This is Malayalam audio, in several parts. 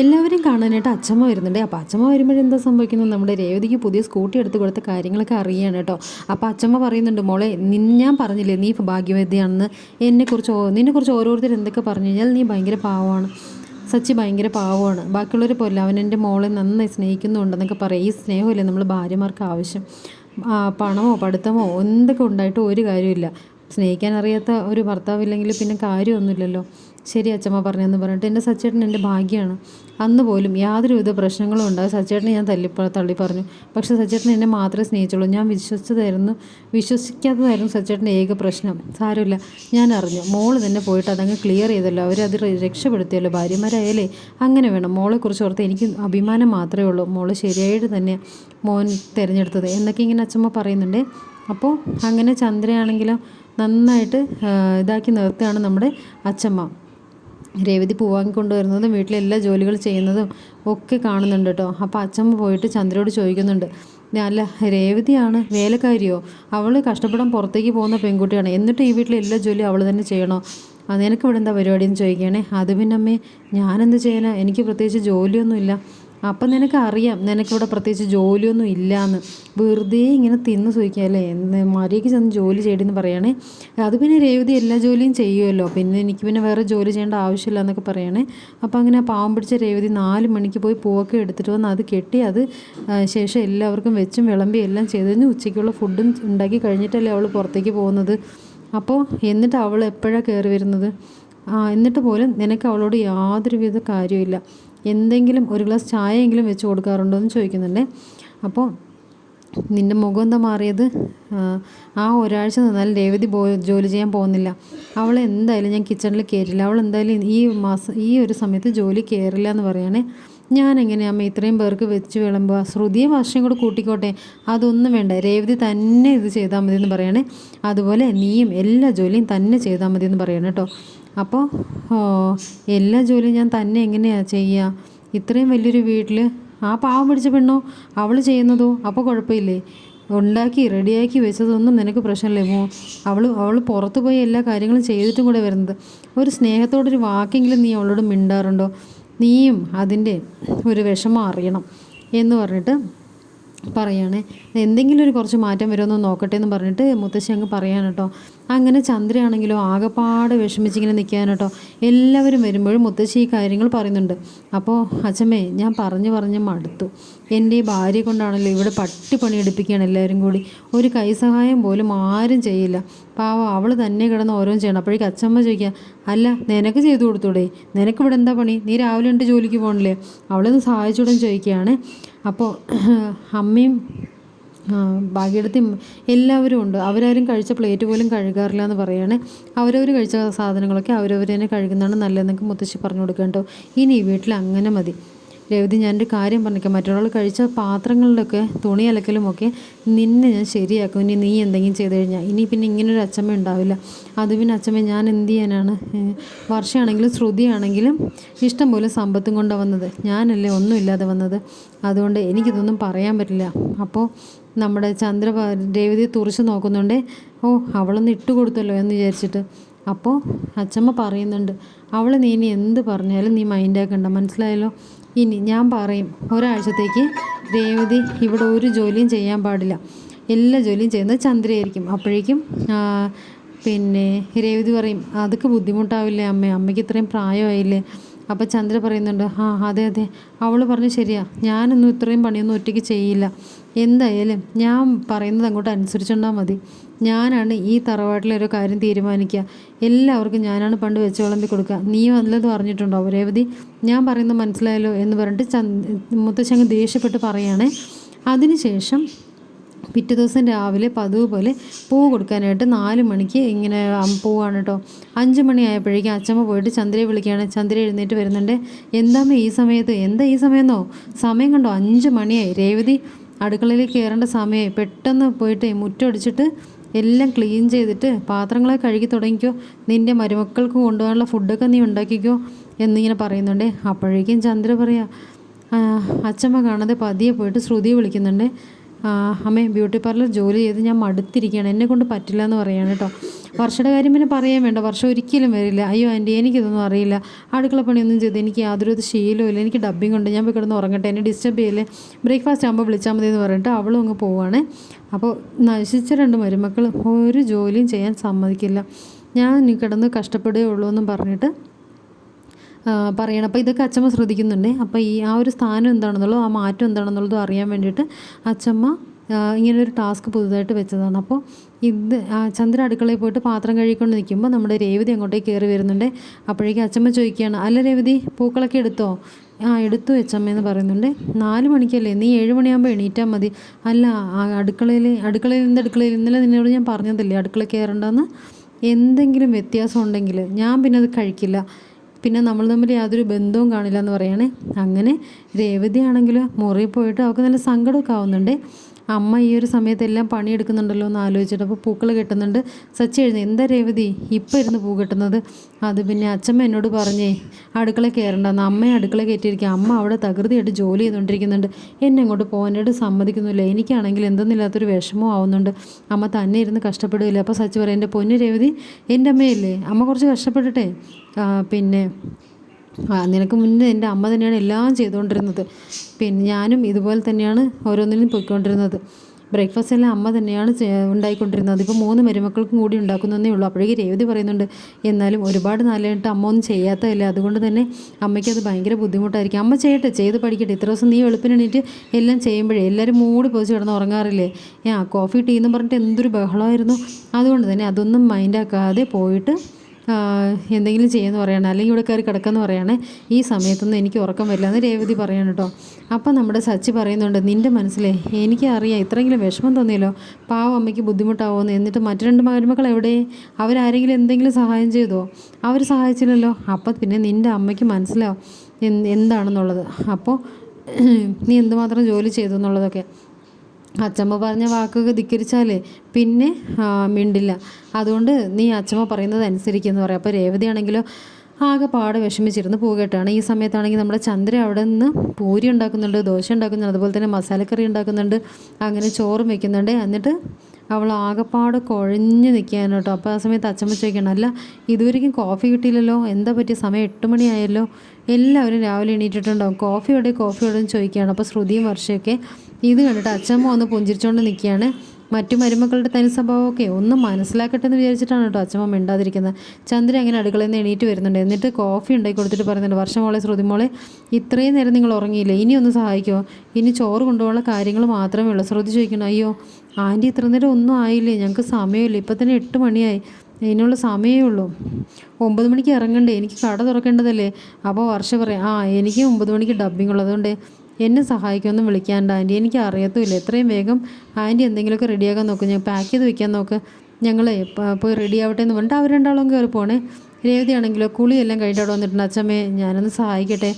എല്ലാവരും കാണാനായിട്ട് അച്ഛമ്മ വരുന്നുണ്ട്. അപ്പോൾ അച്ഛമ്മ വരുമ്പോഴെന്താ സംഭവിക്കുന്നത്? നമ്മുടെ രേവതിക്ക് പുതിയ സ്കൂട്ടി എടുത്ത് കൊടുത്ത കാര്യങ്ങളൊക്കെ അറിയാണ് കേട്ടോ. അപ്പോൾ അച്ഛമ്മ പറയുന്നുണ്ട് മോളെ ഞാൻ പറഞ്ഞില്ലേ നീ ഭാഗ്യവതിയാണെന്ന്. എന്നെക്കുറിച്ച് നിന്നെക്കുറിച്ച് ഓരോരുത്തർ എന്തൊക്കെ പറഞ്ഞു കഴിഞ്ഞാൽ നീ ഭയങ്കര പാവമാണ്. സച്ചി ഭയങ്കര പാവമാണ്. ബാക്കിയുള്ളവർ പോലെ അവൻ എന്റെ മോളെ നന്നായി സ്നേഹിക്കുന്നുണ്ടെന്നൊക്കെ പറയും. ഈ സ്നേഹമില്ലേ നമ്മൾ ഭാര്യമാർക്ക് ആവശ്യം. പണമോ പഠിത്തമോ എന്തൊക്കെ ഉണ്ടായിട്ട് ഒരു കാര്യമില്ല സ്നേഹിക്കാൻ അറിയാത്ത ഒരു ഭർത്താവില്ലെങ്കിൽ പിന്നെ കാര്യമൊന്നുമില്ലല്ലോ. ശരി അച്ചമ്മ പറഞ്ഞെന്ന് പറഞ്ഞിട്ട് എന്റെ സച്ചേട്ടൻ എന്റെ ഭാഗ്യമാണ് അന്ന് പോലും യാതൊരുവിധ പ്രശ്നങ്ങളും ഉണ്ടാകും സച്ചേട്ടനെ ഞാൻ തല്ലി തള്ളി പറഞ്ഞു. പക്ഷേ സച്ചേട്ടൻ എന്നെ മാത്രമേ സ്നേഹിച്ചുള്ളൂ. ഞാൻ വിശ്വസിച്ചതായിരുന്നു വിശ്വസിക്കാത്തതായിരുന്നു സച്ചേട്ടന്റെ ഏക പ്രശ്നം. സാരമില്ല. ഞാൻ അറിഞ്ഞു. മോൾ തന്നെ പോയിട്ട് അതങ്ങ് ക്ലിയർ ചെയ്തല്ലോ. അവരത് രക്ഷപ്പെടുത്തിയല്ലോ. ഭാര്യമാരായാലേ അങ്ങനെ വേണം. മോളെക്കുറിച്ച് ഓർത്ത് എനിക്ക് അഭിമാനം മാത്രമേ ഉള്ളൂ. മോൾ ശരിയായിട്ട് തന്നെ മോൻ തിരഞ്ഞെടുത്തത് എന്നൊക്കെ ഇങ്ങനെ അച്ചമ്മ പറയുന്നുണ്ട്. അപ്പോൾ അങ്ങനെ ചന്ദ്രയാണെങ്കിലും നന്നായിട്ട് ഇതാക്കി നിർത്തുകയാണ് നമ്മുടെ അച്ഛമ്മ രേവതി പൂ വാങ്ങിക്കൊണ്ടുവരുന്നതും വീട്ടിലെ എല്ലാ ജോലികൾ ചെയ്യുന്നതും ഒക്കെ കാണുന്നുണ്ട് കേട്ടോ. അപ്പോൾ അച്ഛമ്മ പോയിട്ട് ചന്ദ്രയോട് ചോദിക്കുന്നുണ്ട് അല്ല രേവതിയാണ് വേലക്കാരിയോ? അവൾ കഷ്ടപ്പെടാൻ പുറത്തേക്ക് പോകുന്ന പെൺകുട്ടിയാണ്. എന്നിട്ട് ഈ വീട്ടിലെ എല്ലാ ജോലിയും അവൾ തന്നെ ചെയ്യണോ? നിനക്ക് ഇവിടെ എന്താ പരിപാടി എന്ന് ചോദിക്കുകയാണേ അത് പിന്നെ അമ്മേ ഞാനെന്ത് ചെയ്യാനാ? എനിക്ക് പ്രത്യേകിച്ച് ജോലിയൊന്നുമില്ല. അപ്പം നിനക്ക് അറിയാം നിനക്കിവിടെ പ്രത്യേകിച്ച് ജോലിയൊന്നും ഇല്ലയെന്ന് വെറുതെ ഇങ്ങനെ തിന്ന് സൂഹിക്കാല്ലേ എന്ന് മര്യാദയ്ക്ക് ചെന്ന് ജോലി ചെയ്യണമെന്ന് പറയണേ. അത് പിന്നെ രേവതി എല്ലാ ജോലിയും ചെയ്യുമല്ലോ പിന്നെ എനിക്ക് പിന്നെ വേറെ ജോലി ചെയ്യേണ്ട ആവശ്യമില്ല എന്നൊക്കെ പറയണേ. അപ്പോൾ അങ്ങനെ പാവം പിടിച്ച രേവതി നാല് മണിക്ക് പോയി പൂവൊക്കെ എടുത്തിട്ട് വന്ന് അത് കെട്ടി അത് ശേഷം എല്ലാവർക്കും വെച്ചും വിളമ്പി എല്ലാം ചെയ്ത്. കഴിഞ്ഞ് ഉച്ചയ്ക്കുള്ള ഫുഡും ഉണ്ടാക്കി കഴിഞ്ഞിട്ടല്ലേ അവൾ പുറത്തേക്ക് പോകുന്നത്. അപ്പോൾ എന്നിട്ട് അവൾ എപ്പോഴാണ് കയറി വരുന്നത്? എന്നിട്ട് പോലും നിനക്ക് അവളോട് യാതൊരുവിധ കാര്യമില്ല എന്തെങ്കിലും ഒരു ഗ്ലാസ് ചായയെങ്കിലും വെച്ച് കൊടുക്കാറുണ്ടോ എന്ന് ചോദിക്കുന്നുണ്ട്. അപ്പോൾ നിന്റെ മുഖം എന്താ മാറിയത്? ആ, ഒരാഴ്ച നിന്നാൽ രേവതി പോ ജോലി ചെയ്യാൻ പോകുന്നില്ല. അവൾ എന്തായാലും ഞാൻ കിച്ചണിൽ കയറില്ല അവൾ എന്തായാലും ഈ മാസം ഈ ഒരു സമയത്ത് ജോലി കയറില്ല എന്ന് പറയുകയാണെ ഞാൻ എങ്ങനെയാമ്മ ഇത്രയും പേർക്ക് വെച്ച് വിളമ്പുക? ശ്രുതിയെ വർഷം കൂടെ കൂട്ടിക്കോട്ടെ. അതൊന്നും വേണ്ട. രേവതി തന്നെ ഇത് ചെയ്താൽ മതി എന്ന് അതുപോലെ നീയും എല്ലാ ജോലിയും തന്നെ ചെയ്താൽ മതി എന്ന് പറയണം കേട്ടോ. അപ്പോൾ എല്ലാ ജോലിയും ഞാൻ തന്നെ എങ്ങനെയാണ് ചെയ്യുക ഇത്രയും വലിയൊരു വീട്ടിൽ ആ പാവം പിടിച്ച പെണ്ണോ? അവൾ ചെയ്യുന്നതോ? അപ്പോൾ കുഴപ്പമില്ലേ? ഉണ്ടാക്കി റെഡിയാക്കി വെച്ചതൊന്നും നിനക്ക് പ്രശ്നമില്ലേ മോ? അവൾ അവൾ പുറത്ത് പോയി എല്ലാ കാര്യങ്ങളും ചെയ്തിട്ടും കൂടെ വരുന്നത്. ഒരു സ്നേഹത്തോടൊരു വാക്കെങ്കിലും നീ അവളോട് മിണ്ടാറുണ്ടോ? നീയും അതിന്റെ ഒരു വിഷമം അറിയണം എന്ന് പറഞ്ഞിട്ട് പറയുകയാണേ എന്തെങ്കിലും ഒരു കുറച്ച് മാറ്റം വരുമെന്ന് നോക്കട്ടെ എന്ന് പറഞ്ഞിട്ട് മുത്തശ്ശി അങ്ങ് പറയാൻ കേട്ടോ. അങ്ങനെ ചന്ദ്രയാണെങ്കിലോ ആകെപ്പാട് വിഷമിച്ചിങ്ങനെ നിൽക്കാൻ കേട്ടോ. എല്ലാവരും വരുമ്പോഴും മുത്തശ്ശി ഈ കാര്യങ്ങൾ പറയുന്നുണ്ട്. അപ്പോൾ അച്ഛമ്മേ ഞാൻ പറഞ്ഞു പറഞ്ഞ് മടുത്തു. എന്റെ ഈ ഭാര്യ കൊണ്ടാണല്ലോ ഇവിടെ പട്ടി പണിയെടുപ്പിക്കുകയാണ് എല്ലാവരും കൂടി. ഒരു കൈസഹായം പോലും ആരും ചെയ്യില്ല. പാവം അവൾ തന്നെ കിടന്ന് ഓരോന്ന് ചെയ്യണം. അപ്പോഴേക്കും അച്ഛമ്മ ചോദിക്കുക അല്ല നിനക്ക് ചെയ്തു കൊടുത്തൂടെ? നിനക്ക് ഇവിടെ എന്താ പണി? നീ രാവിലെ ഉണ്ട് ജോലിക്ക് പോകണില്ലേ? അവളൊന്ന് സഹായിച്ചൂടെ ചോദിക്കുകയാണ്. അപ്പോൾ അമ്മയും ആ, ഭാഗ്യടത്തിയും എല്ലാവരും ഉണ്ട്. അവരാരും കഴിച്ച പ്ലേറ്റ് പോലും കഴുകാറില്ല എന്ന് പറയുകയാണ് അവരവർ കഴിച്ച സാധനങ്ങളൊക്കെ അവരവർ തന്നെ കഴുകുന്നതാണ് നല്ലതെന്നൊക്കെ മുത്തശ്ശി പറഞ്ഞു കൊടുക്കുക കേട്ടോ. ഇനി വീട്ടിൽ അങ്ങനെ മതി. രവതി ഞാനൊരു കാര്യം പറഞ്ഞേക്കാം. മറ്റൊരാൾ കഴിച്ച പാത്രങ്ങളിലൊക്കെ തുണി അലക്കലുമൊക്കെ നിന്നെ ഞാൻ ശരിയാക്കും. ഇനി നീ എന്തെങ്കിലും ചെയ്ത് കഴിഞ്ഞാൽ ഇനി പിന്നെ ഇങ്ങനൊരു അച്ചമ്മ ഉണ്ടാവില്ല. അത് പിന്നെ അച്ചമ്മ ഞാൻ എന്ത് ചെയ്യാനാണ്? വർഷയാണെങ്കിലും ശ്രുതിയാണെങ്കിലും ഇഷ്ടം പോലെ സമ്പത്തും കൊണ്ടാണ് വന്നത്. ഞാനല്ലേ ഒന്നുമില്ലാതെ വന്നത്. അതുകൊണ്ട് എനിക്കിതൊന്നും പറയാൻ പറ്റില്ല. അപ്പോൾ നമ്മുടെ ചന്ദ്ര രേവതിയെ തുറച്ച് നോക്കുന്നുണ്ട് ഓ അവളൊന്ന് ഇട്ട് കൊടുത്തല്ലോ എന്ന് വിചാരിച്ചിട്ട്. അപ്പോൾ അച്ചമ്മ പറയുന്നുണ്ട് അവൾ നീ ഇനി എന്ത് പറഞ്ഞാലും നീ മൈൻഡാക്കണ്ട മനസ്സിലായല്ലോ? ഇനി ഞാൻ പറയും ഒരാഴ്ചത്തേക്ക് രേവതി ഇവിടെ ഒരു ജോലിയും ചെയ്യാൻ പാടില്ല. എല്ലാ ജോലിയും ചെയ്യുന്നത് ചന്ദ്രയായിരിക്കും. അപ്പോഴേക്കും പിന്നെ രേവതി പറയും അതൊക്കെ ബുദ്ധിമുട്ടാവില്ലേ അമ്മ? അമ്മയ്ക്ക് ഇത്രയും പ്രായമായില്ലേ? അപ്പോൾ ചന്ദ്ര പറയുന്നുണ്ട് ആ അതെ അതെ. അവൾ പറഞ്ഞു ശരിയാ. ഞാനൊന്നും ഇത്രയും പണിയൊന്നും ഒറ്റയ്ക്ക് ചെയ്യില്ല. എന്തായാലും ഞാൻ പറയുന്നത് അങ്ങോട്ട് അനുസരിച്ചുണ്ടാൽ മതി. ഞാനാണ് ഈ തറവാട്ടിലെ ഒരു കാര്യം തീരുമാനിക്കുക എല്ലാവർക്കും ഞാനാണ് പണ്ട് വെച്ച് വിളമ്പി കൊടുക്കുക നീ വന്നത് പറഞ്ഞിട്ടുണ്ടോ രേവതി ഞാൻ പറയുന്നത് മനസ്സിലായല്ലോ എന്ന് പറഞ്ഞിട്ട് ചന്ദ് മുത്തശ്ശങ്ങ് ദേഷ്യപ്പെട്ട് പറയുകയാണേ അതിനുശേഷം പിറ്റേ ദിവസം രാവിലെ പതിവ് പോലെ പൂ കൊടുക്കാനായിട്ട് നാല് മണിക്ക് ഇങ്ങനെ പോവാണ് കേട്ടോ അഞ്ച് മണി ആയപ്പോഴേക്കും അച്ചമ്മ പോയിട്ട് ചന്ദ്രയെ വിളിക്കുകയാണ്. ചന്ദ്ര എഴുന്നേറ്റ് വരുന്നുണ്ട്. എന്താമ്മേ ഈ സമയത്ത്? എന്താ ഈ സമയമെന്നോ സമയം കണ്ടോ? അഞ്ച് മണിയായി. രേവതി അടുക്കളയിൽ കയറേണ്ട സമയമായി പെട്ടെന്ന് പോയിട്ട് മുറ്റടിച്ചിട്ട് എല്ലാം ക്ലീൻ ചെയ്തിട്ട് പാത്രങ്ങളെ കഴുകി തുടങ്ങിക്കോ. നിന്റെ മരുമക്കൾക്ക് കൊണ്ടുപോകാനുള്ള ഫുഡൊക്കെ നീ ഉണ്ടാക്കിക്കോ എന്നിങ്ങനെ പറയുന്നുണ്ട്. അപ്പോഴേക്കും ചന്ദ്ര പറയാ അച്ഛമ്മ കാണാതെ പതിയെ പോയിട്ട് ശ്രുതി വിളിക്കുന്നുണ്ട്. അമ്മേ ബ്യൂട്ടി പാർലർ ജോലി ചെയ്ത് ഞാൻ മടുത്തിരിക്കുകയാണ്. എന്നെ കൊണ്ട് പറ്റില്ല എന്ന് പറയാണ് കേട്ടോ. വർഷയുടെ കാര്യം പിന്നെ പറയാൻ വേണ്ട. വർഷം ഒരിക്കലും വരില്ല. അയ്യോ ആന്റി എനിക്കിതൊന്നും അറിയില്ല. അടുക്കള പണിയൊന്നും ചെയ്ത് എനിക്ക് യാതൊരു ശീലമില്ല എനിക്ക് ഡബ്ബിംഗ് ഉണ്ട്. ഞാൻ പോയി കിടന്ന് ഉറങ്ങട്ടെ. എന്നെ ഡിസ്റ്റർബ് ചെയ്യല്ലേ? ബ്രേക്ക്ഫാസ്റ്റ് ആകുമ്പോൾ വിളിച്ചാൽ മതി എന്ന് പറഞ്ഞിട്ട് അവളും അങ്ങ് പോവാണ്. അപ്പോൾ നശിച്ച രണ്ട് മരുമക്കൾ ഒരു ജോലിയും ചെയ്യാൻ സമ്മതിക്കില്ല. ഞാൻ കിടന്ന് കഷ്ടപ്പെടുകയുള്ളൂ എന്നും പറഞ്ഞിട്ട് പറയണം. അപ്പോൾ ഇതൊക്കെ അച്ചമ്മ ശ്രദ്ധിക്കുന്നുണ്ട്. അപ്പോൾ ഈ ആ ഒരു സ്ഥാനം എന്താണെന്നുള്ളതും ആ മാറ്റം എന്താണെന്നുള്ളതും അറിയാൻ വേണ്ടിയിട്ട് അച്ചമ്മ ഇങ്ങനൊരു ടാസ്ക് പുതുതായിട്ട് വെച്ചതാണ്. അപ്പോൾ ഇത് ചന്ദ്ര അടുക്കളയിൽ പോയിട്ട് പാത്രം കഴുകിക്കൊണ്ട് നിൽക്കുമ്പോൾ നമ്മുടെ രേവതി അങ്ങോട്ടേക്ക് കയറി വരുന്നുണ്ട്. അപ്പോഴേക്കും അച്ചമ്മ ചോദിക്കുകയാണ് അല്ല രേവതി പൂക്കളൊക്കെ എടുത്തോ? ആ എടുത്തു അച്ചമ്മ എന്ന് പറയുന്നുണ്ട്. നാല് മണിക്കല്ലേ? നീ ഏഴ് മണിയാകുമ്പോൾ എണീറ്റാൽ മതി. അല്ല ആ അടുക്കളയിൽ അടുക്കളയിൽ നിന്ന് അടുക്കളയിൽ ഇന്നലെ നിന്നോട് ഞാൻ പറഞ്ഞതല്ലേ അടുക്കള കയറണ്ടെന്ന്? എന്തെങ്കിലും വ്യത്യാസം ഉണ്ടെങ്കിൽ ഞാൻ പിന്നെ അത് കഴിക്കില്ല. പിന്നെ നമ്മൾ തമ്മിൽ യാതൊരു ബന്ധവും കാണില്ല എന്ന് പറയുകയാണ് അങ്ങനെ രേവതിയാണെങ്കിൽ മുറിയിൽ പോയിട്ട് അവൾക്ക് നല്ല സങ്കടമൊക്കെ ആവുന്നുണ്ട്. അമ്മ ഈ ഒരു സമയത്തെല്ലാം പണിയെടുക്കുന്നുണ്ടല്ലോ എന്ന് ആലോചിച്ചിട്ട് അപ്പോൾ പൂക്കൾ കെട്ടുന്നുണ്ട്. സച്ചി എഴുതി എന്താ രേവതി? ഇപ്പം ഇരുന്ന് പൂ കെട്ടുന്നത്? അത് പിന്നെ അച്ഛമ്മ എന്നോട് പറഞ്ഞേ അടുക്കള കയറണ്ടെന്ന് അമ്മയെ അടുക്കള കയറ്റിയിരിക്കുക അമ്മ അവിടെ തകൃതിയായിട്ട് ജോലി ചെയ്തുകൊണ്ടിരിക്കുന്നുണ്ട്. എന്നെ അങ്ങോട്ട് പോകാനായിട്ട് സമ്മതിക്കുന്നില്ല. എനിക്കാണെങ്കിൽ എന്തെന്നില്ലാത്തൊരു വിഷമവും ആവുന്നുണ്ട്. അമ്മ തന്നെ ഇരുന്ന് കഷ്ടപ്പെടുകയില്ല. അപ്പോൾ സച്ചി പറയും എന്റെ പൊന്നു രേവതി എന്റെ അമ്മയല്ലേ? അമ്മ കുറച്ച് കഷ്ടപ്പെട്ടിട്ടെ. പിന്നെ നിനക്ക് മുന്നേ എന്റെ അമ്മ തന്നെയാണ് എല്ലാം ചെയ്തുകൊണ്ടിരുന്നത്. പിന്നെ ഞാനും ഇതുപോലെ തന്നെയാണ് ഓരോന്നിനും പോയിക്കൊണ്ടിരുന്നത്. ബ്രേക്ക്ഫാസ്റ്റ് എല്ലാം അമ്മ തന്നെയാണ് ഉണ്ടായിക്കൊണ്ടിരുന്നത്. ഇപ്പോൾ മൂന്ന് മരുമക്കൾക്കും കൂടി ഉണ്ടാക്കുന്നതേ ഉള്ളൂ. അപ്പോഴേക്ക് രേവതി പറയുന്നുണ്ട് എന്നാലും ഒരുപാട് നാലായിട്ട് അമ്മ ഒന്നും ചെയ്യാത്തതല്ലേ? അതുകൊണ്ട് തന്നെ അമ്മയ്ക്ക് അത് ഭയങ്കര ബുദ്ധിമുട്ടായിരിക്കും. അമ്മ ചെയ്യട്ടെ ചെയ്ത് പഠിക്കട്ടെ. ഇത്ര ദിവസം നീ എളുപ്പിനെണീറ്റ് എല്ലാം ചെയ്യുമ്പോഴേ എല്ലാവരും മൂടി പോച്ച് കിടന്ന് ഉറങ്ങാറില്ലേ? ആ കോഫി ടീ എന്ന് പറഞ്ഞിട്ട് എന്തൊരു ബഹളമായിരുന്നു. അതുകൊണ്ട് തന്നെ അതൊന്നും മൈൻഡാക്കാതെ പോയിട്ട് എന്തെങ്കിലും ചെയ്യുമെന്ന് പറയണം അല്ലെങ്കിൽ ഇവിടെ കയറി കിടക്കാന്ന് പറയണേ. ഈ സമയത്തൊന്നും എനിക്ക് ഉറക്കം വരില്ല എന്ന് രേവതി പറയണം കേട്ടോ. അപ്പം നമ്മുടെ സച്ചി പറയുന്നുണ്ട് നിന്റെ മനസ്സിലേ എനിക്ക് അറിയാം ഇത്രയെങ്കിലും വിഷമം തോന്നിയല്ലോ. പാവം അമ്മയ്ക്ക് ബുദ്ധിമുട്ടാവുമെന്ന്. എന്നിട്ട് മറ്റു രണ്ട് മരുമക്കൾ എവിടെ? അവരാരെങ്കിലും എന്തെങ്കിലും സഹായം ചെയ്തോ? അവർ സഹായിച്ചില്ലല്ലോ. അപ്പം പിന്നെ നിന്റെ അമ്മയ്ക്ക് മനസ്സിലാവും എന്താണെന്നുള്ളത്. അപ്പോൾ നീ എന്തുമാത്രം ജോലി ചെയ്തു എന്നുള്ളതൊക്കെ. അച്ചമ്മ പറഞ്ഞ വാക്കൊക്കെ ധിക്കരിച്ചാലേ പിന്നെ മിണ്ടില്ല. അതുകൊണ്ട് നീ അച്ചമ്മ പറയുന്നത് അനുസരിക്കുമെന്ന് പറയാം. അപ്പോൾ രേവതിയാണെങ്കിലോ ആകെ പാട് വിഷമിച്ചിരുന്ന് പോകട്ടാണ് ഈ സമയത്താണെങ്കിൽ നമ്മുടെ ചന്ദ്ര അവിടെ നിന്ന് പൂരി ഉണ്ടാക്കുന്നുണ്ട് ദോശ ഉണ്ടാക്കുന്നുണ്ട് അതുപോലെ തന്നെ മസാലക്കറി ഉണ്ടാക്കുന്നുണ്ട് അങ്ങനെ ചോറും വെക്കുന്നുണ്ട്. എന്നിട്ട് അവൾ ആകെപ്പാട് കുഴഞ്ഞു നിൽക്കുകയാണ് കേട്ടോ. അപ്പോൾ ആ സമയത്ത് അച്ചമ്മ ചോദിക്കണം അല്ല ഇതുവരെയ്ക്കും കോഫി കിട്ടിയില്ലല്ലോ? എന്താ പറ്റിയ സമയം? എട്ട് മണിയായല്ലോ? എല്ലാവരും രാവിലെ എണീറ്റിട്ടുണ്ടാവും. കോഫി എവിടെ? കോഫി ചോദിക്കുകയാണ്. അപ്പോൾ ശ്രുതിയും വർഷയൊക്കെ ഇത് കണ്ടിട്ട് അച്ഛമ്മ ഒന്ന് പുഞ്ചിരിച്ചുകൊണ്ട് നിൽക്കുകയാണ്. മറ്റു മരുമക്കളുടെ തനി സ്വഭാവമൊക്കെ ഒന്ന് മനസ്സിലാക്കട്ടെ എന്ന് വിചാരിച്ചിട്ടാണ് കേട്ടോ അച്ഛമ്മ മിണ്ടാതിരിക്കുന്നത്. ചന്ദ്ര അങ്ങനെ അടുക്കളയിൽ നിന്ന് എണീറ്റ് വരുന്നുണ്ട്. എന്നിട്ട് കോഫി ഉണ്ടാക്കി കൊടുത്തിട്ട് പറയുന്നുണ്ട് വർഷം മോളെ ശ്രുതി ഇത്രയും നേരം നിങ്ങൾ ഉറങ്ങിയില്ലേ? ഇനി ഒന്ന് സഹായിക്കുമോ ഇനി ചോറ് കൊണ്ടുപോകാനുള്ള കാര്യങ്ങൾ മാത്രമേ ഉള്ളൂ. ശ്രുതി ചോദിക്കണം അയ്യോ ആന്റി ഇത്ര നേരം ഒന്നും ആയില്ലേ? ഞങ്ങൾക്ക് സമയമില്ല. ഇപ്പം തന്നെ എട്ട് മണിയായി. ഇതിനുള്ള സമയമേ ഉള്ളൂ. ഒമ്പത് മണിക്ക് ഇറങ്ങണ്ടേ? എനിക്ക് കട തുറക്കേണ്ടതല്ലേ? അപ്പോൾ വർഷ പറയാം ആ എനിക്ക് ഒമ്പത് മണിക്ക് ഡബ്ബിംഗ് ഉള്ളതുകൊണ്ട് എന്നെ സഹായിക്കുമെന്ന് വിളിക്കാണ്ട് ആന്റി. എനിക്ക് അറിയത്തുമില്ല. എത്രയും വേഗം ആന്റി എന്തെങ്കിലുമൊക്കെ റെഡിയാക്കാൻ നോക്കും. ഞാൻ പാക്ക് ചെയ്ത് വെക്കാൻ നോക്ക്. ഞങ്ങൾ പോയി റെഡി ആവട്ടെ എന്ന് പറഞ്ഞിട്ട് അവർ രണ്ടാളും കയറി പോണേ. രേവതിയാണെങ്കിലോ കുളിയെല്ലാം കഴിഞ്ഞിട്ട് അവിടെ വന്നിട്ടുണ്ട്. അച്ഛമ്മേ ഞാനൊന്ന് സഹായിക്കട്ടെ.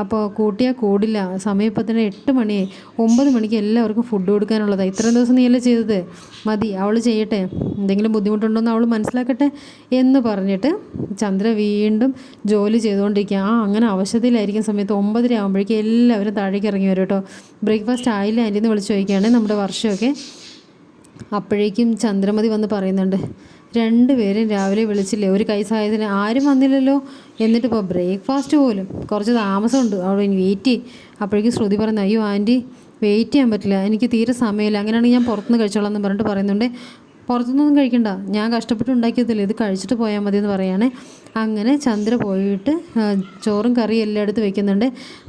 അപ്പോൾ കൂട്ടിയാൽ കൂടില്ല. സമയം ഇപ്പം തന്നെ എട്ട് മണി. ഒമ്പത് മണിക്ക് എല്ലാവർക്കും ഫുഡ് കൊടുക്കാനുള്ളതാണ് ഇത്രയും ദിവസം നീയല്ലേ ചെയ്തത്? മതി അവൾ ചെയ്യട്ടെ. എന്തെങ്കിലും ബുദ്ധിമുട്ടുണ്ടോ എന്ന് അവൾ മനസ്സിലാക്കട്ടെ എന്ന് പറഞ്ഞിട്ട് ചന്ദ്ര വീണ്ടും ജോലി ചെയ്തുകൊണ്ടിരിക്കുക ആ അങ്ങനെ അവശതയിലായിരിക്കും സമയത്ത് ഒമ്പതര ആകുമ്പോഴേക്കും എല്ലാവരും താഴേക്ക് ഇറങ്ങി വരും കേട്ടോ. ബ്രേക്ക്ഫാസ്റ്റ് ആയില്ല ആന്റി എന്ന് വിളിച്ച് ചോദിക്കുകയാണെങ്കിൽ നമ്മുടെ വർഷമൊക്കെ. അപ്പോഴേക്കും ചന്ദ്രമതി വന്ന് പറയുന്നുണ്ട് രണ്ടുപേരും രാവിലെ വിളിച്ചില്ലേ? ഒരു കൈ സഹായത്തിന് ആരും വന്നില്ലല്ലോ. എന്നിട്ട് ഇപ്പോൾ ബ്രേക്ക്ഫാസ്റ്റ് പോലും. കുറച്ച് താമസമുണ്ട്. അവിടെ വെയിറ്റ് ചെയ്യും അപ്പോഴേക്കും ശ്രുതി പറഞ്ഞു അയ്യോ ആന്റി വെയിറ്റ് ചെയ്യാൻ പറ്റില്ല. എനിക്ക് തീരെ സമയമില്ല. അങ്ങനെയാണെങ്കിൽ ഞാൻ പുറത്തുനിന്ന് കഴിച്ചോളാം എന്ന് പറഞ്ഞിട്ട് പറയുന്നുണ്ട്. പുറത്തുനിന്നൊന്നും കഴിക്കണ്ട. ഞാൻ കഷ്ടപ്പെട്ട് ഉണ്ടാക്കിയതല്ലേ ഇത് കഴിച്ചിട്ട് പോയാൽ മതി എന്ന് പറയുകയാണെ അങ്ങനെ ചന്ദ്ര പോയിട്ട് ചോറും കറിയും എല്ലാം എടുത്ത് വെക്കുന്നുണ്ട്.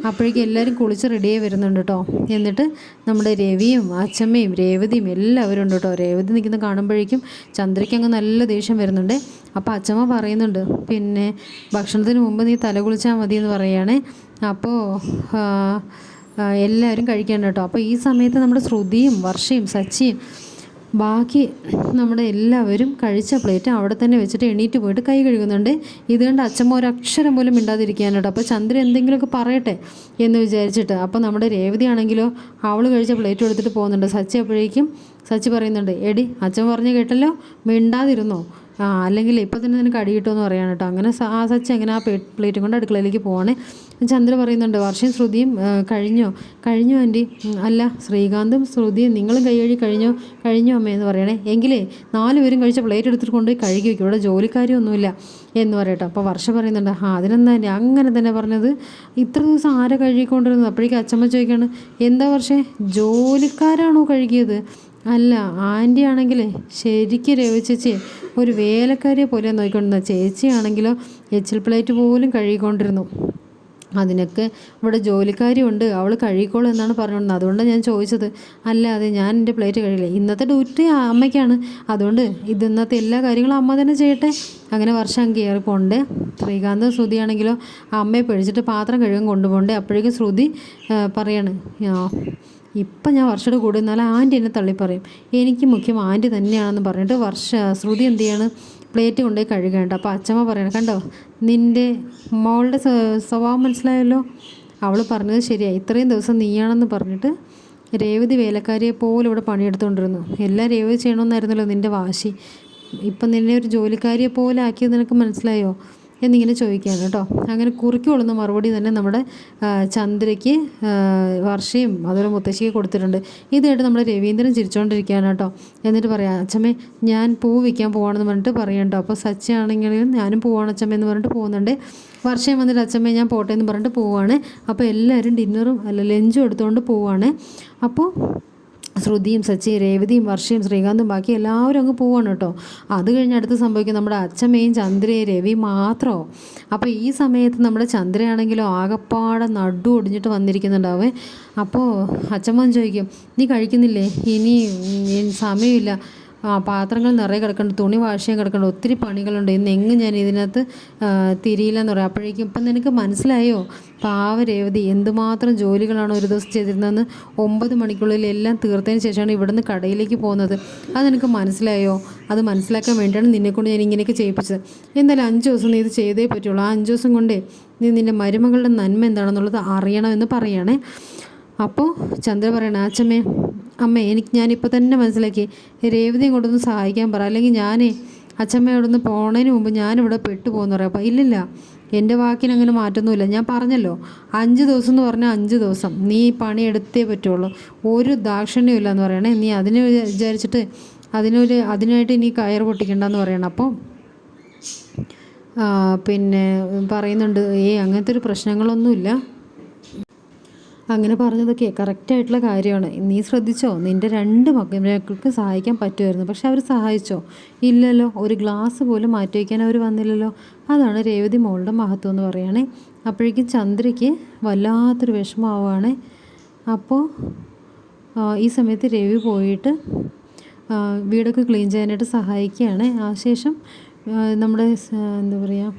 അപ്പോഴേക്കും എല്ലാവരും കുളിച്ച് റെഡിയായി വരുന്നുണ്ട് കേട്ടോ എന്നിട്ട് നമ്മുടെ രവിയും അച്ഛമ്മയും രേവതിയും എല്ലാവരും ഉണ്ട് കേട്ടോ രേവതി നിൽക്കുന്ന കാണുമ്പോഴേക്കും ചന്ദ്രയ്ക്ക് അങ്ങ് നല്ല ദേഷ്യം വരുന്നുണ്ട്. അപ്പോൾ അച്ചമ്മ പറയുന്നുണ്ട് പിന്നെ ഭക്ഷണത്തിന് മുമ്പ് നീ തല കുളിച്ചാൽ മതി എന്ന് പറയുകയാണെ അപ്പോൾ എല്ലാവരും കഴിക്കണം കേട്ടോ അപ്പോൾ ഈ സമയത്ത് നമ്മുടെ ശ്രുതിയും വർഷയും സച്ചിയും ബാക്കി നമ്മുടെ എല്ലാവരും കഴിച്ച പ്ലേറ്റ് അവിടെ തന്നെ വെച്ചിട്ട് എണീറ്റ് പോയിട്ട് കൈ കഴുകുന്നുണ്ട്. ഇതുകൊണ്ട് കണ്ട് അച്ഛമ്മ ഒരു അക്ഷരം പോലും മിണ്ടാതിരിക്കാനോട്ടോ അപ്പോൾ ചന്ദ്രൻ എന്തെങ്കിലുമൊക്കെ പറയട്ടെ എന്ന് വിചാരിച്ചിട്ട്. അപ്പോൾ നമ്മുടെ രേവതി ആണെങ്കിലോ അവൾ കഴിച്ച പ്ലേറ്റ് എടുത്തിട്ട് പോകുന്നുണ്ട്. സച്ചി അപ്പോഴേക്കും സച്ചി പറയുന്നുണ്ട് എടി അച്ഛൻ പറഞ്ഞു കേട്ടല്ലോ മിണ്ടാതിരുന്നോ? ആ അല്ലെങ്കിൽ ഇപ്പം തന്നെ നിനക്ക് അടി കിട്ടുമെന്ന് പറയാണ് അങ്ങനെ ആ സച്ചി അങ്ങനെ ആ പ്ലേറ്റും കൊണ്ട് അടുക്കളയിലേക്ക് പോവാണ്. ചന്ദ്ര പറയുന്നുണ്ട് വർഷം ശ്രുതിയും കഴിഞ്ഞോ? കഴിഞ്ഞോ ആന്റി? അല്ല ശ്രീകാന്തും ശ്രുതിയും നിങ്ങളും കൈ കഴിഞ്ഞോ? കഴിഞ്ഞോ അമ്മ? എന്ന് പറയണേ. എങ്കിലേ നാലുപേരും കഴിച്ച പ്ലേറ്റ് എടുത്തിട്ട് കൊണ്ടുപോയി കഴുകി വയ്ക്കും ഇവിടെ ജോലിക്കാരിയൊന്നുമില്ല. എന്ന് പറയട്ടോ. അപ്പോൾ വർഷം പറയുന്നുണ്ട് ആ അതിനെന്താ അങ്ങനെ തന്നെ പറഞ്ഞത്. ഇത്ര ദിവസം ആരെ കഴുകിക്കൊണ്ടിരുന്നത്? അപ്പോഴേക്കും അച്ഛമ്മ ചോദിക്കാണ് എന്താ പക്ഷേ ജോലിക്കാരാണോ കഴുകിയത്? അല്ല ആന്റി ആണെങ്കിലേ ശരിക്കും രവി ചേച്ചി ഒരു വേലക്കാരിയെ പോലെ നോക്കിക്കൊണ്ടിരുന്ന ചേച്ചിയാണെങ്കിലോ എച്ചിൽ പ്ലേറ്റ് പോലും കഴുകിക്കൊണ്ടിരുന്നു. അതിനൊക്കെ ഇവിടെ ജോലിക്കാരിയുണ്ട് അവൾ കഴിക്കോളൂ എന്നാണ് പറഞ്ഞോണ്ട് അതുകൊണ്ടാണ് ഞാൻ ചോദിച്ചത്. അല്ലാതെ ഞാൻ എന്റെ പ്ലേറ്റ് കഴിയില്ല ഇന്നത്തെ ഡ്യൂട്ടി അമ്മയ്ക്കാണ്. അതുകൊണ്ട് ഇത് ഇന്നത്തെ എല്ലാ കാര്യങ്ങളും അമ്മ തന്നെ ചെയ്യട്ടെ. അങ്ങനെ വർഷം കയറി പോണ്ടേ ശ്രീകാന്ത് ശ്രുതിയാണെങ്കിലോ അമ്മയെ പിടിച്ചിട്ട് പാത്രം കഴുകാൻ കൊണ്ടുപോകണ്ടേ അപ്പോഴേക്കും ശ്രുതി പറയാണ് "ആ, ഇപ്പം ഞാൻ വർഷയുടെ കൂടെ നിന്നാൽ ആന്റി എന്നെ തള്ളി പറയും എനിക്ക് മുഖ്യം ആന്റി തന്നെയാണെന്ന് പറഞ്ഞിട്ട് വർഷ ശ്രുതി എന്ത് ചെയ്യാണ്? പ്ലേറ്റ് കൊണ്ടുപോയി കഴുകേണ്ട അപ്പോൾ അച്ഛമ്മ പറയണം കണ്ടോ നിന്റെ മോളുടെ സ്വ- സ്വഭാവം മനസ്സിലായല്ലോ? അവൾ പറഞ്ഞത് ശരിയായി ഇത്രയും ദിവസം നീയാണെന്ന് പറഞ്ഞിട്ട് രേവതി വേലക്കാരിയെ പോലും ഇവിടെ പണിയെടുത്തുകൊണ്ടിരുന്നു എല്ലാം രേവതി ചെയ്യണമെന്നായിരുന്നല്ലോ നിന്റെ വാശി. ഇപ്പം നിന്നെ ഒരു ജോലിക്കാരിയെ പോലെ ആക്കിയത് നിനക്ക് മനസ്സിലായോ? എന്നിങ്ങനെ ചോദിക്കുകയാണ് കേട്ടോ. അങ്ങനെ കുറിക്കുകൊള്ളുന്ന മറുപടി തന്നെ നമ്മുടെ ചന്ദ്രയ്ക്ക് വർഷയും അതുപോലെ മുത്തശ്ശിക്ക് കൊടുത്തിട്ടുണ്ട്. ഇതായിട്ട് നമ്മൾ രവീന്ദ്രൻ ചിരിച്ചുകൊണ്ടിരിക്കുകയാണ് കേട്ടോ. എന്നിട്ട് പറയാം അച്ഛമ്മേ ഞാൻ പൂ വിൽക്കാൻ പോവാണെന്ന് പറഞ്ഞിട്ട് പറയും കേട്ടോ. അപ്പോൾ സച്ചയാണെങ്കിലും ഞാനും പോവാണ് അച്ഛമ്മ എന്ന് പറഞ്ഞിട്ട് പോകുന്നുണ്ട്. വർഷം വന്നിട്ട് അച്ഛമ്മേ ഞാൻ പോട്ടെ എന്ന് പറഞ്ഞിട്ട് പോവാണ്. അപ്പോൾ എല്ലാവരും ഡിന്നറും അല്ല ലഞ്ചും എടുത്തുകൊണ്ട് പോവാണ്. അപ്പോൾ ശ്രുതിയും സച്ചി രേവതിയും വർഷയും ശ്രീകാന്തും ബാക്കി എല്ലാവരും അങ്ങ് പോവാണ് കേട്ടോ. അത് കഴിഞ്ഞ് അടുത്ത് സംഭവിക്കും നമ്മുടെ അച്ഛമ്മയും ചന്ദ്രയും രവി മാത്രമോ അപ്പോൾ ഈ സമയത്ത് നമ്മുടെ ചന്ദ്രയാണെങ്കിലോ ആകപ്പാടെ നടു ഒടിഞ്ഞിട്ട് വന്നിരിക്കുന്നുണ്ടാവേ. അപ്പോൾ അച്ഛമ്മൻ ചോദിക്കും നീ കഴിക്കുന്നില്ലേ? ഇനി സമയമില്ല. പാത്രങ്ങൾ നിറയെ കിടക്കുന്നുണ്ട് തുണി വാഷ് ചെയ്യാൻ കിടക്കുന്നുണ്ട് ഒത്തിരി പണികളുണ്ട്. ഇന്ന് എങ്ങും ഞാൻ ഇതിനകത്ത് തിരിയില്ലെന്ന് പറയാം. അപ്പോഴേക്കും ഇപ്പം നിനക്ക് മനസ്സിലായോ? പാവ രേവതി എന്തുമാത്രം ജോലികളാണ് ഒരു ദിവസം ചെയ്തിരുന്നതെന്ന് ഒമ്പത് മണിക്കുള്ളിൽ എല്ലാം തീർത്തതിന് ശേഷമാണ് ഇവിടുന്ന് കടയിലേക്ക് പോകുന്നത്. അത് നിനക്ക് മനസ്സിലായോ? അത് മനസ്സിലാക്കാൻ വേണ്ടിയാണ് നിന്നെക്കൊണ്ട് ഞാൻ ഇങ്ങനെയൊക്കെ ചെയ്യിപ്പിച്ചത്. എന്തായാലും അഞ്ച് ദിവസം നീ ഇത് ചെയ്തേ പറ്റുള്ളൂ. ആ അഞ്ച് ദിവസം കൊണ്ടേ നീ നിന്റെ മരുമകളുടെ നന്മ എന്താണെന്നുള്ളത് അറിയണമെന്ന് പറയണേ. അപ്പോൾ ചന്ദ്ര പറയണേ അച്ഛമ്മേ അമ്മേ എനിക്ക് ഞാനിപ്പോൾ തന്നെ മനസ്സിലാക്കി. രേവതിയും കൊണ്ടൊന്ന് സഹായിക്കാൻ പറ. അല്ലെങ്കിൽ ഞാനേ അച്ഛമ്മയോടൊന്ന് പോണതിന് മുമ്പ് ഞാനിവിടെ പെട്ടുപോകുന്നു പറയാം. അപ്പോൾ ഇല്ലില്ല എന്റെ വാക്കിന് അങ്ങനെ മാറ്റൊന്നുമില്ല. ഞാൻ പറഞ്ഞല്ലോ അഞ്ച് ദിവസം എന്ന് പറഞ്ഞാൽ അഞ്ച് ദിവസം. നീ പണി എടുത്തേ പറ്റുള്ളൂ. ഒരു ദാക്ഷിണ്യം എന്ന് പറയണേ. നീ അതിനെ വിചാരിച്ചിട്ട് അതിനൊരു അതിനായിട്ട് ഇനി കയർ പൊട്ടിക്കണ്ടെന്ന് പറയണം. അപ്പോൾ പിന്നെ പറയുന്നുണ്ട് ഏ അങ്ങനത്തെ ഒരു പ്രശ്നങ്ങളൊന്നുമില്ല. അങ്ങനെ പറഞ്ഞതൊക്കെ കറക്റ്റായിട്ടുള്ള കാര്യമാണ്. നീ ശ്രദ്ധിച്ചോ? നിന്റെ രണ്ട് മകൾക്ക് സഹായിക്കാൻ പറ്റുമായിരുന്നു. പക്ഷെ അവർ സഹായിച്ചോ? ഇല്ലല്ലോ. ഒരു ഗ്ലാസ് പോലും മാറ്റി വയ്ക്കാൻ അവർ വന്നില്ലല്ലോ. അതാണ് രേവതി മോളുടെ മഹത്വം എന്ന് പറയുകയാണേ. അപ്പോഴേക്കും ചന്ദ്രയ്ക്ക് വല്ലാത്തൊരു വിഷമമാവുകയാണ്. അപ്പോൾ ഈ സമയത്ത് രവി പോയിട്ട് വീടൊക്കെ ക്ലീൻ ചെയ്യാനായിട്ട് സഹായിക്കുകയാണ്. ആ ശേഷം നമ്മുടെ എന്താ പറയുക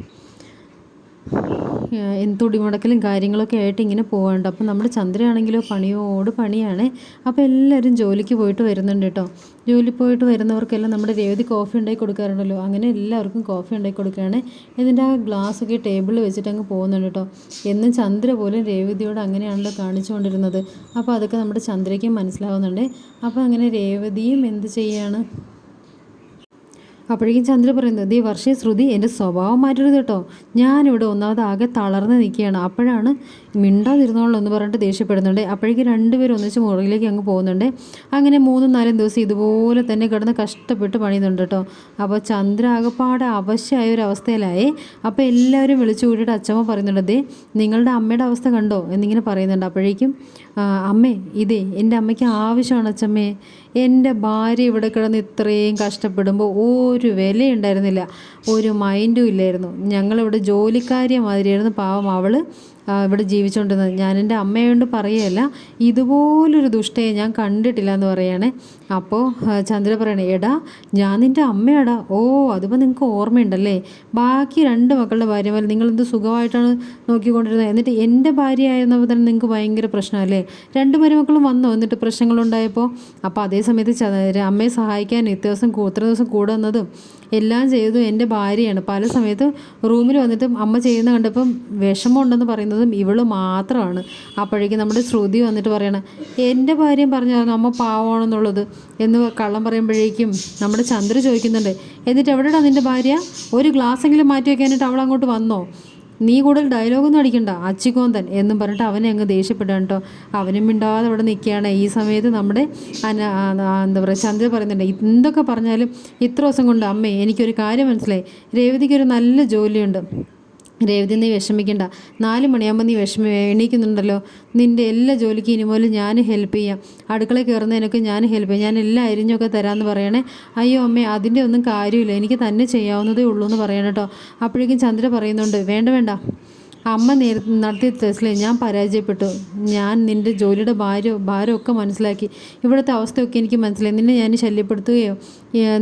എന്തുടി മുടക്കലും കാര്യങ്ങളൊക്കെ ആയിട്ട് ഇങ്ങനെ പോകാണ്ട് അപ്പോൾ നമ്മുടെ ചന്ദ്രയാണെങ്കിലോ പണിയോട് പണിയാണ്. അപ്പോൾ എല്ലാവരും ജോലിക്ക് പോയിട്ട് വരുന്നുണ്ട് കേട്ടോ. ജോലി പോയിട്ട് വരുന്നവർക്കെല്ലാം നമ്മുടെ രേവതി കോഫി ഉണ്ടാക്കി കൊടുക്കാറുണ്ടല്ലോ. അങ്ങനെ എല്ലാവർക്കും കോഫി ഉണ്ടാക്കി കൊടുക്കുകയാണ്. ഇതിന്റെ ആ ഗ്ലാസ്സൊക്കെ ടേബിളിൽ വെച്ചിട്ട് അങ്ങ് പോകുന്നുണ്ട് കേട്ടോ. എന്നും ചന്ദ്ര പോലും രേവതിയോട് അങ്ങനെയാണല്ലോ കാണിച്ചുകൊണ്ടിരുന്നത്. അപ്പോൾ അതൊക്കെ നമ്മുടെ ചന്ദ്രയ്ക്കും മനസ്സിലാവുന്നുണ്ട്. അപ്പോൾ അങ്ങനെ രേവതിയും എന്ത് ചെയ്യാണ്? അപ്പോഴേക്കും ചന്ദ്ര പറയുന്നത് ദേ വർഷേ ശ്രുതി എന്റെ സ്വഭാവം മാറ്റരുത് കേട്ടോ. ഞാനിവിടെ ഒന്നാമത് ആകെ തളർന്ന് നിൽക്കുകയാണ്. അപ്പോഴാണ് മിണ്ടാതിരുന്നോളൂ എന്ന് പറഞ്ഞിട്ട് ദേഷ്യപ്പെടുന്നുണ്ട്. അപ്പോഴേക്കും രണ്ടുപേരും ഒന്നിച്ച് മുറിയിലേക്ക് അങ്ങ് പോകുന്നുണ്ട്. അങ്ങനെ മൂന്നും നാലും ദിവസം ഇതുപോലെ തന്നെ കിടന്ന് കഷ്ടപ്പെട്ട് പണിയുന്നുണ്ട് കേട്ടോ. അപ്പോൾ ചന്ദ്ര ആകെപ്പാടെ അവശ്യമായ ഒരു അവസ്ഥയിലായി. അപ്പോൾ എല്ലാവരും വിളിച്ചു കൂട്ടിയിട്ട് അച്ഛമ്മ പറയുന്നുണ്ട് ദേ നിങ്ങളുടെ അമ്മയുടെ അവസ്ഥ കണ്ടോ? എന്നിങ്ങനെ പറയുന്നുണ്ട്. അപ്പോഴേക്കും "ആ, അമ്മേ ഇതേ എന്റെ അമ്മയ്ക്ക് ആവശ്യമാണ് അച്ഛമ്മേ. എന്റെ ഭാര്യ ഇവിടെ കിടന്ന് ഇത്രയും കഷ്ടപ്പെടുമ്പോൾ ഒരു വിലയുണ്ടായിരുന്നില്ല. ഒരു മൈൻഡും ഇല്ലായിരുന്നു. ഞങ്ങളിവിടെ ജോലിക്കാരിയെ മാതിരിയായിരുന്നു. പാവം അവൾ ഇവിടെ ജീവിച്ചുകൊണ്ടിരുന്നത് ഞാൻ എന്റെ അമ്മയോണ്ട് പറയുകയല്ല ഇതുപോലൊരു ദുഷ്ടയെ ഞാൻ കണ്ടിട്ടില്ല എന്ന് പറയുകയാണേ അപ്പോൾ ചന്ദ്ര പറയണേ എടാ ഞാൻ നിന്റെ അമ്മയാടാ. ഓ അതിപ്പോൾ നിങ്ങൾക്ക് ഓർമ്മയുണ്ടല്ലേ? ബാക്കി രണ്ട് മക്കളുടെ ഭാര്യമാർ നിങ്ങൾ എന്ത് സുഖമായിട്ടാണ് നോക്കിക്കൊണ്ടിരുന്നത്? എന്നിട്ട് എന്റെ ഭാര്യ ആയിരുന്നപ്പോൾ തന്നെ നിങ്ങൾക്ക് ഭയങ്കര പ്രശ്നമല്ലേ? രണ്ട് മരുമക്കളും വന്നോ? എന്നിട്ട് പ്രശ്നങ്ങളുണ്ടായപ്പോൾ? അപ്പോൾ അതേ സമയത്ത് അമ്മയെ സഹായിക്കാൻ ഇത്ര ദിവസം കൂ- ഇത്ര ദിവസം കൂടെ വന്നതും എല്ലാം ചെയ്തു എന്റെ ഭാര്യയാണ്. പല സമയത്ത് റൂമിൽ വന്നിട്ടും അമ്മ ചെയ്യുന്ന കണ്ടപ്പം വിഷമമുണ്ടെന്ന് പറയുന്നതും ഇവൾ മാത്രമാണ്. അപ്പോഴേക്കും നമ്മുടെ ശ്രുതി വന്നിട്ട് പറയണം എന്റെ ഭാര്യയും പറഞ്ഞു അമ്മ പാവമാണെന്നുള്ളത്. എന്ന് കള്ളം പറയുമ്പോഴേക്കും നമ്മുടെ ചന്ദ്ര ചോദിക്കുന്നുണ്ട് എന്നിട്ട് എവിടെയാണ് നിന്റെ ഭാര്യ? ഒരു ഗ്ലാസ്സെങ്കിലും മാറ്റി വെക്കാനായിട്ട് അവൾ അങ്ങോട്ട് വന്നോ? നീ കൂടുതൽ ഡയലോഗൊന്നും അടിക്കണ്ട അച്ചിക്കോന്തൻ എന്നും പറഞ്ഞിട്ട് അവനെ അങ്ങ് ദേഷ്യപ്പെട്ടാണ് കേട്ടോ. അവനും മിണ്ടാതെ അവിടെ നിൽക്കുകയാണ്. ഈ സമയത്ത് നമ്മുടെ എന്താ പറയുക ചന്ദ്ര പറയുന്നുണ്ട് എന്തൊക്കെ പറഞ്ഞാലും ഇത്ര ദിവസം കൊണ്ട് അമ്മേ എനിക്കൊരു കാര്യം മനസ്സിലായി. രേവതിക്ക് ഒരു നല്ല ജോലിയുണ്ട്. രേവതി നീ വിഷമിക്കണ്ട. നാല് മണിയാകുമ്പോൾ നീ വിഷമ എണീക്കുന്നുണ്ടല്ലോ. നിന്റെ എല്ലാ ജോലിക്കും ഇനി മുതൽ ഞാൻ ഹെൽപ്പ് ചെയ്യാം. അടുക്കള കയറുന്നതിനൊക്കെ ഞാൻ ഹെൽപ്പ് ചെയ്യാം. ഞാൻ എല്ലാം അരിഞ്ഞൊക്കെ തരാമെന്ന് പറയണേ. അയ്യോ അമ്മേ അതിന്റെ ഒന്നും കാര്യമില്ല. എനിക്ക് തന്നെ ചെയ്യാവുന്നതേ ഉള്ളൂ എന്ന് പറയണം കേട്ടോ അപ്പോഴേക്കും ചന്ദ്ര പറയുന്നുണ്ട് വേണ്ട വേണ്ട. അമ്മ നടത്തിയ ടെസ്റ്റിൽ ഞാൻ പരാജയപ്പെട്ടു. ഞാൻ നിന്റെ ജോലിയുടെ ഭാര്യ ഭാരമൊക്കെ മനസ്സിലാക്കി. ഇവിടുത്തെ അവസ്ഥയൊക്കെ എനിക്ക് മനസ്സിലായി. നിന്നെ ഞാൻ ശല്യപ്പെടുത്തുകയോ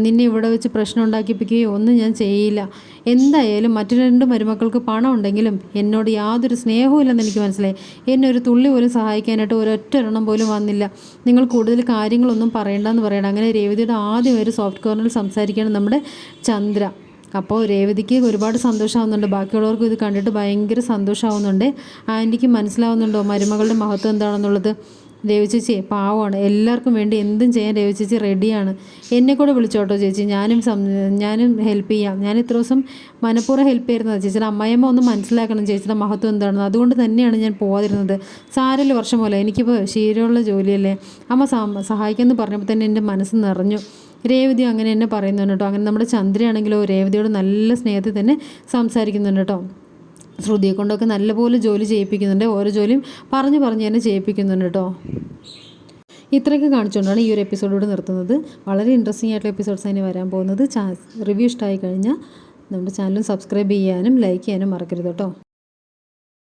നിന്നെ ഇവിടെ വെച്ച് പ്രശ്നം ഉണ്ടാക്കിപ്പിക്കുകയോ ഒന്നും ഞാൻ ചെയ്യില്ല. എന്തായാലും മറ്റു രണ്ട് മരുമക്കൾക്ക് പണം ഉണ്ടെങ്കിലും എന്നോട് യാതൊരു സ്നേഹവും ഇല്ലെന്ന് എനിക്ക് മനസ്സിലായി. എന്നെ ഒരു തുള്ളി പോലും സഹായിക്കാനായിട്ട് ഒരൊറ്റ എണ്ണം പോലും വന്നില്ല. നിങ്ങൾ കൂടുതൽ കാര്യങ്ങളൊന്നും പറയണ്ടെന്ന് പറയണം. അങ്ങനെ രേവതിയുടെ ആദ്യം ഒരു സോഫ്റ്റ് കോർണറിൽ സംസാരിക്കുകയാണ് നമ്മുടെ ചന്ദ്ര. അപ്പോൾ രേവതിക്ക് ഒരുപാട് സന്തോഷമാവുന്നുണ്ട്. ബാക്കിയുള്ളവർക്കും ഇത് കണ്ടിട്ട് ഭയങ്കര സന്തോഷമാവുന്നുണ്ട്. ആന്റിക്ക് മനസ്സിലാവുന്നുണ്ടോ മരുമകളുടെ മഹത്വം എന്താണെന്നുള്ളത്? രവി ചേച്ചി പാവമാണ്. എല്ലാവർക്കും വേണ്ടി എന്തും ചെയ്യാൻ രവി ചേച്ചി റെഡിയാണ്. എന്നെ കൂടെ വിളിച്ചോട്ടോ ചേച്ചി. ഞാനും ഞാനും ഹെൽപ്പ് ചെയ്യാം. ഞാൻ ഇത്ര ദിവസം മനഃപൂർവം ഹെൽപ്പ് ചെയ്യുന്നത് ചേച്ചിയുടെ അമ്മയമ്മ ഒന്ന് മനസ്സിലാക്കണം ചേച്ചിയുടെ മഹത്വം എന്താണെന്ന്. അതുകൊണ്ട് തന്നെയാണ് ഞാൻ പോകാതിരുന്നത് സാരല്ല വർഷം പോലെ. എനിക്കിപ്പോൾ ശീലമുള്ള ജോലിയല്ലേ? അമ്മ സഹ- സഹായിക്കുമെന്ന് പറഞ്ഞപ്പോൾ തന്നെ എന്റെ മനസ്സ് നിറഞ്ഞു. രേവതി അങ്ങനെ തന്നെ പറയുന്നുണ്ട് കേട്ടോ. അങ്ങനെ നമ്മുടെ ചന്ദ്രയാണെങ്കിലോ രേവതിയോട് നല്ല സ്നേഹത്തിൽ തന്നെ സംസാരിക്കുന്നുണ്ട് കേട്ടോ. ശ്രുതിയെ കൊണ്ടൊക്കെ നല്ലപോലെ ജോലി ചെയ്യിപ്പിക്കുന്നുണ്ട്. ഓരോ ജോലിയും പറഞ്ഞു പറഞ്ഞു തന്നെ ചെയ്യിപ്പിക്കുന്നുണ്ട് കേട്ടോ. ഇത്രയൊക്കെ കാണിച്ചുകൊണ്ടാണ് ഈ ഒരു എപ്പിസോഡോട് നിർത്തുന്നത്. വളരെ ഇൻട്രസ്റ്റിംഗ് ആയിട്ടുള്ള എപ്പിസോഡ്സ് അതിന് വരാൻ പോകുന്നത്. റിവ്യൂ ഇഷ്ടമായി കഴിഞ്ഞാൽ നമ്മുടെ ചാനൽ സബ്സ്ക്രൈബ് ചെയ്യാനും ലൈക്ക് ചെയ്യാനും മറക്കരുത് കേട്ടോ.